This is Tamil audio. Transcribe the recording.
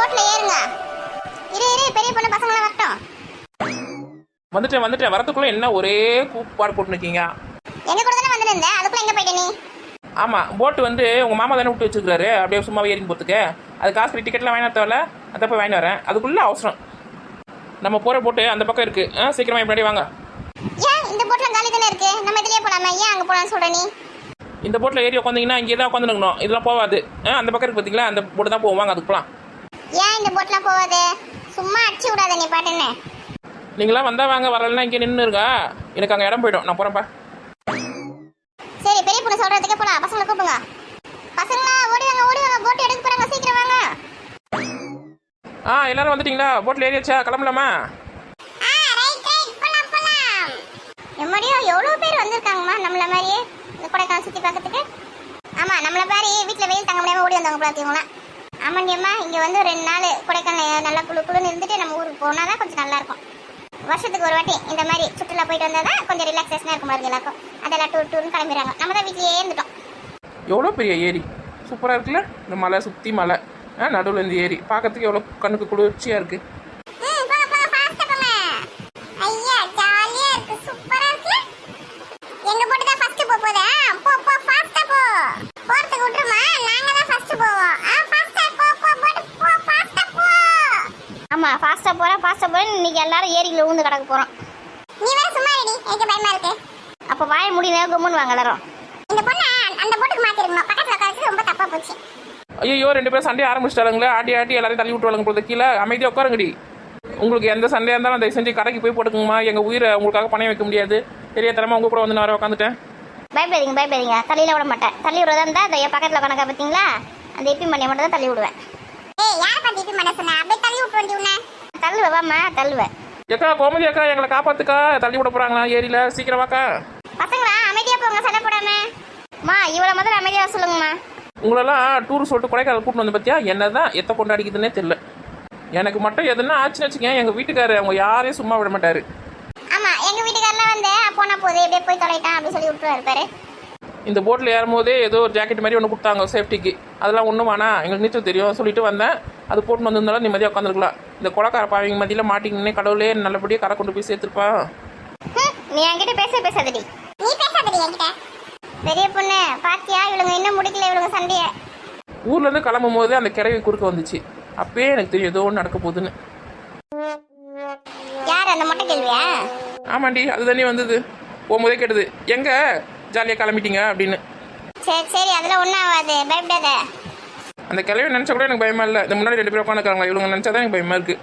போட்ல ஏறுங்க. இரு இரு பெரிய பொண்ணு பசங்களாம் வரட்டும். வந்துட்டேன் வந்துட்டேன். வரத்துக்குள்ள என்ன ஒரே கூப்பாடு போட்டு நிற்கீங்க எங்க கூட தானே வந்து இருந்தேன் அதுக்குள்ள எங்க போயிட்ட நீ? ஆமாம் போட்டு வந்து உங்கள் மாமா தானே விட்டு வச்சிருக்காரு அப்படியே சும்மா ஏறிங்க போத்துக்கு அது காசு கட்டி டிக்கெட்லாம் வாங்கி தேவையில்ல. அதை போய் வாங்கி வரேன். அதுக்குள்ளே அவசரம். நம்ம போகிற போட்டு அந்த பக்கம் இருக்குது ஆ சீக்கிரமாக முன்னாடி வாங்க. ஏன் இந்த போட்ல காலி தானே இருக்கு? நம்ம இதுலயே போலாமே? ஏன் அங்க போலாம்னு சொல்ற நீ? இந்த போட்டில் ஏறி உட்காந்திங்கன்னா இங்கே தான் உட்காந்துருக்கணும் இதெல்லாம் போகாது. அந்த பக்கம் இருக்கு பார்த்தீங்களா அந்த போட்டு தான் போவாங்க அதுக்கு போகலாம் ஏன் இந்த போட்லாம் போவாது சும்மா அடிச்சு விடாத நீ பாட்டுன்னு. நீங்களாம் வந்தால் வாங்க வரலன்னா இங்கே நின்று இருக்கா? எனக்கு அங்கே இடம் போயிடும். நான் போகிறேன்ப்பா சரி பெரிய பொண்ணு சொல்றதுக்கே போலாம். பசங்களை கூப்பிடுங்க. பசங்களா ஓடி வாங்க ஓடி வாங்க போட் எடுக்க போறாங்க. சீக்கிரம் வாங்க. ஆ எல்லாரும் வந்துட்டீங்களா? போட்டில் ஏறியாச்சா? கிளம்பலாமா? எம்மடியோ எவ்வளவு பேர் வந்திருக்காங்கம்மா நம்மள மாதிரியே? இந்த கொடைக்கானல் சுத்தி பார்க்கறதுக்கு? ஆமா நம்மள மாதிரி வீட்ல வெயில் தங்க முடியாம ஓடி வந்தவங்க பார்த்திங்களா ஆமாண்டியம்மா இங்க வந்து ரெண்டு நாள் கொடைக்கானல் நல்லா குளு குளுன்னு இருந்துட்டு நம்ம ஊருக்கு போனாதான் கொஞ்சம் நல்லா இருக்கும். வருஷத்துக்கு ஒரு வாட்டி இந்த மாதிரி சுற்றுலா போயிட்டு வந்தால் தான் கொஞ்சம் ரிலாக்ஸேஷனாக இருக்கும் பாருங்க எல்லாருக்கும். அதெல்லாம் டூர் டூர்னு கிளம்பிடுறாங்க. நம்ம தான் வீட்லயே இருந்துட்டோம். எவ்வளோ பெரிய ஏரி? சூப்பராக இருக்குல்ல? இந்த மலை சுற்றி மலை. ஆ நடுவில் இந்த ஏரி. பார்க்கறதுக்கு எவ்வளோ கண்ணுக்கு குளிர்ச்சியாக இருக்குது எங்க போட்டு தான் ஃபர்ஸ்ட் போதா? போ போ ஃபாஸ்ட்டாக போ. போறதுக்கு விட்டுருமா நாங்க தான் ஃபர்ஸ்ட் போவோம் ஆ ஃபாஸ்ட்டாக போ போ போட்டு போ ஃபாஸ்ட்டாக போ ஆமா ஃபாஸ்ட்டாக போறேன் ஃபாஸ்ட்டாக போறேன் இன்னைக்கு எல்லாரும் ஏரியில் ஊந்து கிடக்க போறோம். நீ வேற சும்மா ரெடி எனக்கு பயமா இருக்கு. அப்ப வாய முடியல கும்முன்னு வாங்க எல்லாரும். இந்த பொண்ணை அந்த போட்டுக்கு மாத்திருக்கணும். பக்கத்துல உட்காந்து ரொம்ப தப்பா போச்சு. ஐயோ ரெண்டு பேரும் சண்டை ஆரம்பிச்சிட்டாங்களே ஆட்டி ஆட்டி எல்லாரையும் தள்ளி விட்டுவாங்க போது கீழே அமைதியாக உட்காருங்கடி. உங்களுக்கு எந்த சண்டையாக இருந்தாலும் தயவு செஞ்சு கடைக்கு போய் போட்டுக்குங்கம்மா. எங்கள் உயிரை உங்களுக்காக பணையம் வைக்க முடியாது. தெரியாதனமா உங்க கூட வந்து நான் உட்காந்துட்டேன். பயப்படாதீங்க பயப்படாதீங்க. தள்ளியில விட மாட்டேன். தள்ளி விடுறதா இருந்தா இந்த என் பக்கத்துல கணக்கா பாத்தீங்களா? அந்த எப்பி மணியை மட்டும் தான் தள்ளி விடுவேன். ஏய் யார் பாத்து எப்பி மணி சொன்ன? அப்படியே தள்ளி விட்டு வண்டி உன்ன தள்ளுவேன் வாமா தள்ளுவேன் ஏக்கா கோமதி அக்கா எங்களை காப்பாத்துக்கா. தள்ளி விட போறாங்களா ஏரியில? சீக்கிரம் வாக்கா பசங்களா அமைதியா போங்க சண்டை போடாம. மா இவ்வளவு முதல்ல அமைதியா சொல்லுங்கம்மா. உங்களெல்லாம் டூர் சொல்லிட்டு கொடைக்கானல் கூட்டிட்டு வந்து பார்த்தியா என்ன தான் எத்த கொண்டாடிக்குதுன்னே தெரியல. எனக்கு மட்டும் எதுனா ஆச்சுன்னு வச்சுக்கேன் எங்கள் வீட்டுக்காரர் அவங்க யாரையும் சும்மா விட மாட்டாரு. ஆமா எங்க வீட்டுக்காரலாம் வந்து போனா போதே எப்படியே போய் தொலைட்டான் அப்படி சொல்லி விட்டுருவாரு பாரு. இந்த போட்டில் ஏறும் போதே ஏதோ ஒரு ஜாக்கெட் மாதிரி ஒன்று கொடுத்தாங்க சேஃப்டிக்கு அதெல்லாம் ஒன்றும் வேணாம் எங்களுக்கு நீச்சல் தெரியும் சொல்லிட்டு வந்தேன். அது போட்டு வந்திருந்தாலும் நிம்மதியாக உட்காந்துருக்கலாம் இந்த கொலக்கார பாவங்க மத்தியில் மாட்டிங்கன்னே கடவுளே நல்லபடியாக கரை கொண்டு போய் சேர்த்துருப்பா. ஹம், நீ என்கிட்ட பேச பேசாதடி. நீ பேசாதடி என்கிட்ட. பெரிய பொண்ணு பாத்தியா? இவளுங்க இன்னும் முடிக்கல இவளுங்க சண்டைய. ஊர்லேருந்து கிளம்பும் போது அந்த கிழவி குறுக்க வந்துச்சு. அப்பயே எனக்கு தெரியும் ஏதோ ஒன்று நடக்க போகுதுன்னு. யார் அந்த மொட்டை கேள்வியா ஆமாண்டி அது தண்ணி வந்தது. போகும்போதே கேட்டது எங்கே? ஜாலியாக கிளம்பிட்டீங்க அப்படின்னு. சரி சரி அதெல்லாம் ஒன்றும் ஆகாது. பயப்படாத. அந்த கிழவி நினச்சா கூட எனக்கு பயமா இல்லை. இந்த முன்னாடி ரெண்டு பேரும் உட்காந்துருக்காங்களா இவங்க நினச்சா தான் எனக்கு பயமா இருக்குது